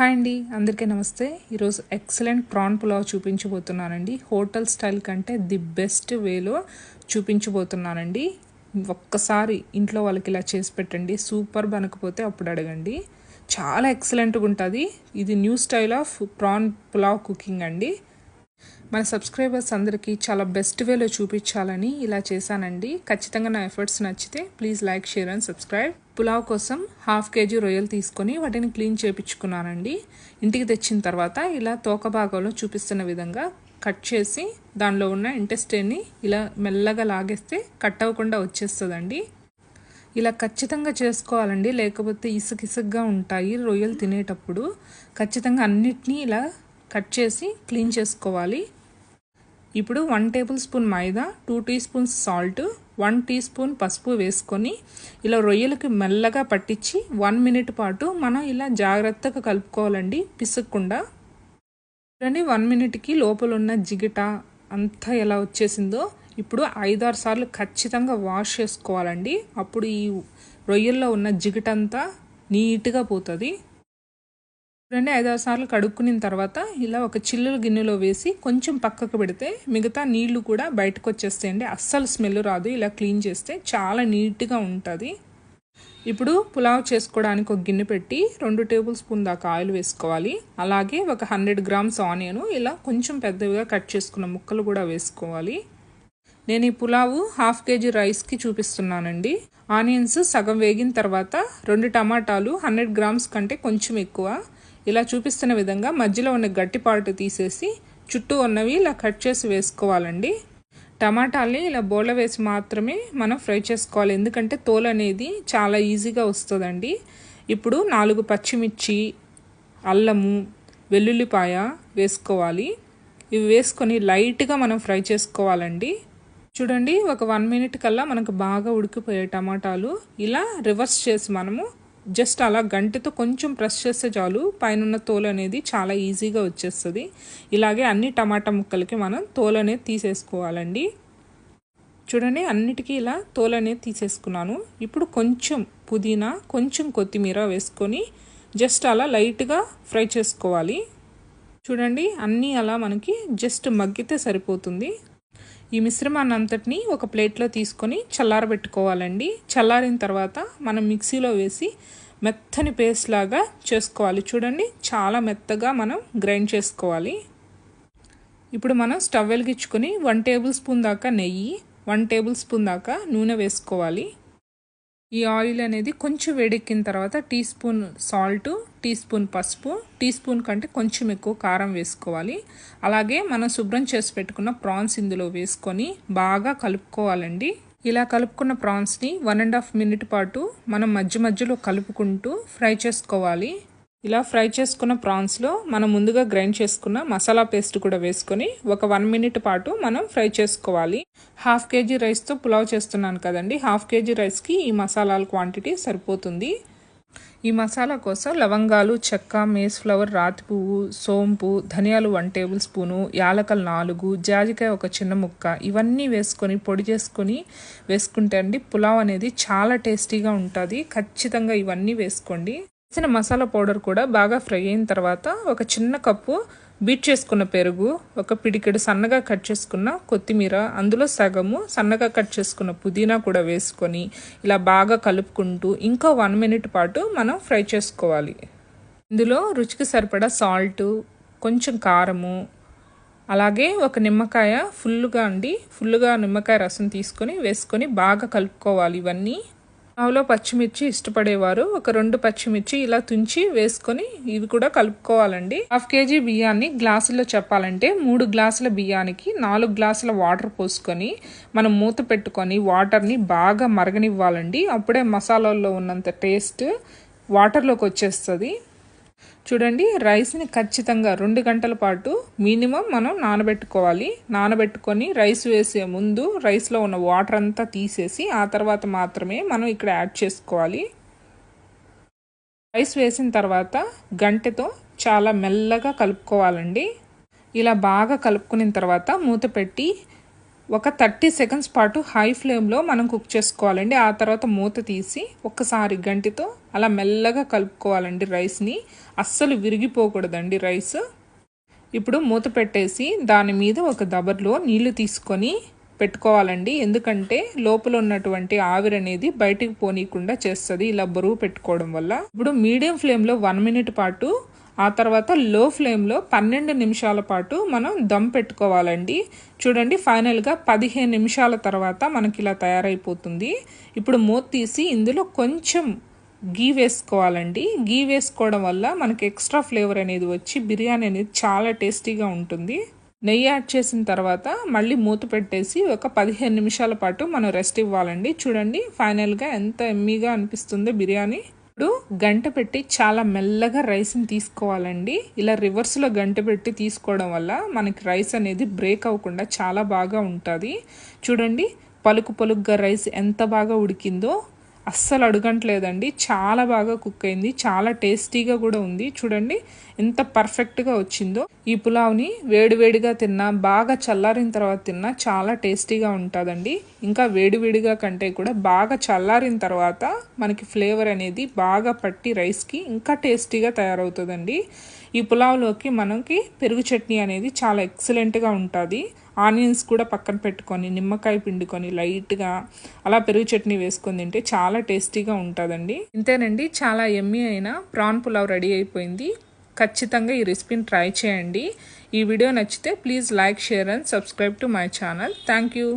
Hi అండి అందరికీ నమస్తే. ఈరోజు ఎక్సలెంట్ ప్రాన్ పులావ్ చూపించబోతున్నానండి. హోటల్ స్టైల్ కంటే ది బెస్ట్ వేలో చూపించబోతున్నానండి. ఒక్కసారి ఇంట్లో వాళ్ళకి ఇలా చేసి పెట్టండి సూపర్ బనకపోతే అప్పుడు అడగండి. చాలా ఎక్సలెంట్గా ఉంటుంది. ఇది new style of prawn pulao cooking అండి. మన సబ్స్క్రైబర్స్ అందరికీ చాలా బెస్ట్ వేలో చూపించాలని ఇలా చేశానండి. ఖచ్చితంగా నా ఎఫర్ట్స్ నచ్చితే please like share and subscribe. Pulao కోసం హాఫ్ కేజీ రొయ్యలు తీసుకొని వాటిని క్లీన్ చేపించుకున్నానండి. ఇంటికి తెచ్చిన తర్వాత ఇలా తోక భాగంలో చూపిస్తున్న విధంగా కట్ చేసి దానిలో ఉన్న ఇంటెస్టైన్ని ఇలా మెల్లగా లాగేస్తే కట్ అవ్వకుండా వచ్చేస్తుందండి. ఇలా ఖచ్చితంగా చేసుకోవాలండి. లేకపోతే ఇసుకిసుగ్గా ఉంటాయి రొయ్యలు తినేటప్పుడు. ఖచ్చితంగా అన్నిటినీ ఇలా కట్ చేసి క్లీన్ చేసుకోవాలి. ఇప్పుడు one tablespoon maida two teaspoons salt one teaspoon పసుపు వేసుకొని ఇలా రొయ్యలకి మెల్లగా పట్టించి వన్ మినిట్ పాటు మనం ఇలా జాగ్రత్తగా కలుపుకోవాలండి పిసుక్కుండా. చూడండి వన్ మినిట్కి లోపల ఉన్న జిగిట అంతా ఎలా వచ్చేసిందో. ఇప్పుడు ఐదారు సార్లు ఖచ్చితంగా వాష్ చేసుకోవాలండి. అప్పుడు ఈ రొయ్యల్లో ఉన్న జిగిటంతా నీట్గా పోతుంది. రెండు ఐదారు సార్లు కడుక్కున్న తర్వాత ఇలా ఒక చిల్లుల గిన్నెలో వేసి కొంచెం పక్కకు పెడితే మిగతా నీళ్ళు కూడా బయటకు వచ్చేస్తాయండి. అస్సలు స్మెల్ రాదు. ఇలా క్లీన్ చేస్తే చాలా నీట్గా ఉంటుంది. ఇప్పుడు పులావ్ చేసుకోవడానికి ఒక గిన్నె పెట్టి రెండు టేబుల్ స్పూన్ దాకా ఆయిల్ వేసుకోవాలి. అలాగే ఒక హండ్రెడ్ గ్రామ్స్ ఆనియన్ ఇలా కొంచెం పెద్దవిగా కట్ చేసుకున్న ముక్కలు కూడా వేసుకోవాలి. నేను ఈ పులావు హాఫ్ కేజీ రైస్కి చూపిస్తున్నానండి. ఆనియన్స్ సగం వేగిన తర్వాత రెండు టమాటాలు హండ్రెడ్ గ్రామ్స్ కంటే కొంచెం ఎక్కువ. ఇలా చూపిస్తున్న విధంగా మధ్యలో ఉన్న గట్టి పార్ట్ తీసేసి చుట్టూ ఉన్నవి ఇలా కట్ చేసి వేసుకోవాలండి. టమాటాలని ఇలా బోళ్ళ వేసి మాత్రమే మనం ఫ్రై చేసుకోవాలి. ఎందుకంటే తోలు అనేది చాలా ఈజీగా వస్తుందండి. ఇప్పుడు నాలుగు పచ్చిమిర్చి అల్లము వెల్లుల్లిపాయ వేసుకోవాలి. ఇవి వేసుకొని లైట్గా మనం ఫ్రై చేసుకోవాలండి. చూడండి ఒక వన్ మినిట్ కల్లా మనకు బాగా ఉడికిపోయే టమాటాలు. ఇలా రివర్స్ చేసి మనము జస్ట్ అలా గంటతో కొంచెం ప్రెస్ చేస్తే చాలు. పైన తోలు అనేది చాలా ఈజీగా వచ్చేస్తుంది. ఇలాగే అన్ని టమాటా ముక్కలకి మనం తోలు అనేది తీసేసుకోవాలండి. చూడండి అన్నిటికీ ఇలా తోలు అనేది తీసేసుకున్నాను. ఇప్పుడు కొంచెం పుదీనా కొంచెం కొత్తిమీర వేసుకొని జస్ట్ అలా లైట్గా ఫ్రై చేసుకోవాలి. చూడండి అన్నీ అలా మనకి జస్ట్ మగ్గితే సరిపోతుంది. ఈ మిశ్రమాన్ని అంతటిని ఒక ప్లేట్లో తీసుకొని చల్లారబెట్టుకోవాలండి చల్లారిన తర్వాత మనం మిక్సీలో వేసి మెత్తని పేస్ట్ లాగా చేసుకోవాలి. చూడండి చాలా మెత్తగా మనం గ్రైండ్ చేసుకోవాలి. ఇప్పుడు మనం స్టవ్ వెలిగించుకొని వన్ టేబుల్ స్పూన్ దాకా నెయ్యి వన్ టేబుల్ స్పూన్ దాకా నూనె వేసుకోవాలి. ఈ ఆయిల్ అనేది కొంచెం వేడెక్కిన తర్వాత teaspoon salt teaspoon పసుపు టీ స్పూన్ కంటే కొంచెం ఎక్కువ కారం వేసుకోవాలి. అలాగే మనం శుభ్రం చేసి పెట్టుకున్న ప్రాన్స్ ఇందులో వేసుకొని బాగా కలుపుకోవాలండి. ఇలా కలుపుకున్న ప్రాన్స్ని వన్ అండ్ హాఫ్ మినిట్ పాటు మనం మధ్య మధ్యలో కలుపుకుంటూ ఫ్రై చేసుకోవాలి. ఇలా ఫ్రై చేసుకున్న ప్రాన్స్లో మనం ముందుగా గ్రైండ్ చేసుకున్న మసాలా పేస్ట్ కూడా వేసుకొని ఒక వన్ మినిట్ పాటు మనం ఫ్రై చేసుకోవాలి. హాఫ్ కేజీ రైస్తో పులావ్ చేస్తున్నాను కదండి. హాఫ్ కేజీ రైస్కి ఈ మసాలాల క్వాంటిటీ సరిపోతుంది. ఈ మసాలా కోసం లవంగాలు చెక్క మేస్ ఫ్లవర్ రాతి పువ్వు సోంపు ధనియాలు వన్ టేబుల్ స్పూను యాలకలు నాలుగు జాజికాయ ఒక చిన్న ముక్క ఇవన్నీ వేసుకొని పొడి చేసుకొని వేసుకుంటే అండి పులావ్ అనేది చాలా టేస్టీగా ఉంటుంది. ఖచ్చితంగా ఇవన్నీ వేసుకోండి. వేసిన మసాలా పౌడర్ కూడా బాగా ఫ్రై అయిన తర్వాత ఒక చిన్న కప్పు బీట్ చేసుకున్న పెరుగు ఒక పిడికెడు సన్నగా కట్ చేసుకున్న కొత్తిమీర అందులో సగము సన్నగా కట్ చేసుకున్న పుదీనా కూడా వేసుకొని ఇలా బాగా కలుపుకుంటూ ఇంకో వన్ మినిట్ పాటు మనం ఫ్రై చేసుకోవాలి. ఇందులో రుచికి సరిపడా సాల్ట్ కొంచెం కారము అలాగే ఒక నిమ్మకాయ ఫుల్గా అండి. ఫుల్గా నిమ్మకాయ రసం తీసుకొని వేసుకొని బాగా కలుపుకోవాలి. ఇవన్నీ ఆవులో పచ్చిమిర్చి ఇష్టపడేవారు. ఒక రెండు పచ్చిమిర్చి ఇలా తుంచి వేసుకొని ఇవి కూడా కలుపుకోవాలండి. హాఫ్ కేజీ బియ్యాన్ని గ్లాసుల్లో చెప్పాలంటే మూడు గ్లాసుల బియ్యానికి నాలుగు గ్లాసుల వాటర్ పోసుకొని మనం మూత పెట్టుకొని వాటర్ని బాగా మరగనివ్వాలండి. అప్పుడే మసాలాల్లో ఉన్నంత టేస్ట్ వాటర్లోకి వచ్చేస్తుంది. చూడండి రైస్ని ఖచ్చితంగా రెండు గంటల పాటు మినిమం మనం నానబెట్టుకోవాలి. నానబెట్టుకొని రైస్ వేసే ముందు రైస్లో ఉన్న వాటర్ అంతా తీసేసి ఆ తర్వాత మాత్రమే మనం ఇక్కడ యాడ్ చేసుకోవాలి. రైస్ వేసిన తర్వాత గంటెతో చాలా మెల్లగా కలుపుకోవాలండి. ఇలా బాగా కలుపుకున్న తర్వాత మూత పెట్టి ఒక థర్టీ సెకండ్స్ పాటు హై ఫ్లేమ్లో మనం కుక్ చేసుకోవాలండి. ఆ తర్వాత మూత తీసి ఒక్కసారి గంటితో అలా మెల్లగా కలుపుకోవాలండి రైస్ని. అస్సలు విరిగిపోకూడదండి రైస్. ఇప్పుడు మూత పెట్టేసి దాని మీద ఒక దబర్లో నీళ్ళు తీసుకొని పెట్టుకోవాలండి. ఎందుకంటే లోపల ఉన్నటువంటి ఆవిరి అనేది బయటికి పోనీయకుండా చేస్తుంది ఇలా బరువు పెట్టుకోవడం వల్ల. ఇప్పుడు మీడియం ఫ్లేమ్లో వన్ మినిట్ పాటు ఆ తర్వాత లో ఫ్లేమ్లో పన్నెండు నిమిషాల పాటు మనం దమ్ పెట్టుకోవాలండి. చూడండి ఫైనల్గా పదిహేను నిమిషాల తర్వాత మనకి ఇలా తయారైపోతుంది. ఇప్పుడు మూత తీసి ఇందులో కొంచెం గీ వేసుకోవాలండి. గీ వేసుకోవడం వల్ల మనకి ఎక్స్ట్రా ఫ్లేవర్ అనేది వచ్చి బిర్యానీ అనేది చాలా టేస్టీగా ఉంటుంది. నెయ్యి యాడ్ చేసిన తర్వాత మళ్ళీ మూత పెట్టేసి ఒక పదిహేను నిమిషాల పాటు మనం రెస్ట్ ఇవ్వాలండి. చూడండి ఫైనల్గా ఎంత ఎమ్మీగా అనిపిస్తుందో బిర్యానీ. ఇప్పుడు గంట పెట్టి చాలా మెల్లగా రైస్ని తీసుకోవాలండి. ఇలా రివర్స్లో గంట పెట్టి తీసుకోవడం వల్ల మనకి రైస్ అనేది బ్రేక్ అవ్వకుండా చాలా బాగా ఉంటుంది. చూడండి పలుకు పలుకుగా రైస్ ఎంత బాగా ఉడికిందో అస్సలు అడగట్లేదండి. చాలా బాగా కుక్ అయింది. చాలా టేస్టీగా కూడా ఉంది. చూడండి ఎంత పర్ఫెక్ట్గా వచ్చిందో. ఈ పులావ్ని వేడివేడిగా తిన్నా బాగా చల్లారిన తర్వాత తిన్నా చాలా టేస్టీగా ఉంటుందండి. ఇంకా వేడివేడిగా కంటే కూడా బాగా చల్లారిన తర్వాత మనకి ఫ్లేవర్ అనేది బాగా పట్టి రైస్కి ఇంకా టేస్టీగా తయారవుతుందండి. ఈ పులావ్లోకి మనకి పెరుగు చట్నీ అనేది చాలా ఎక్సలెంట్గా ఉంటుంది. ఆనియన్స్ కూడా పక్కన పెట్టుకొని నిమ్మకాయ పిండుకొని లైట్గా అలా పెరుగు చట్నీ వేసుకొని తింటే చాలా టేస్టీగా ఉంటుందండి. ఇంతేనండి చాలా ఎమ్మీ అయిన ప్రాన్ పులావ్ రెడీ అయిపోయింది. ఖచ్చితంగా ఈ రెసిపీని ట్రై చేయండి. ఈ వీడియో నచ్చితే please like share and subscribe to my channel. Thank you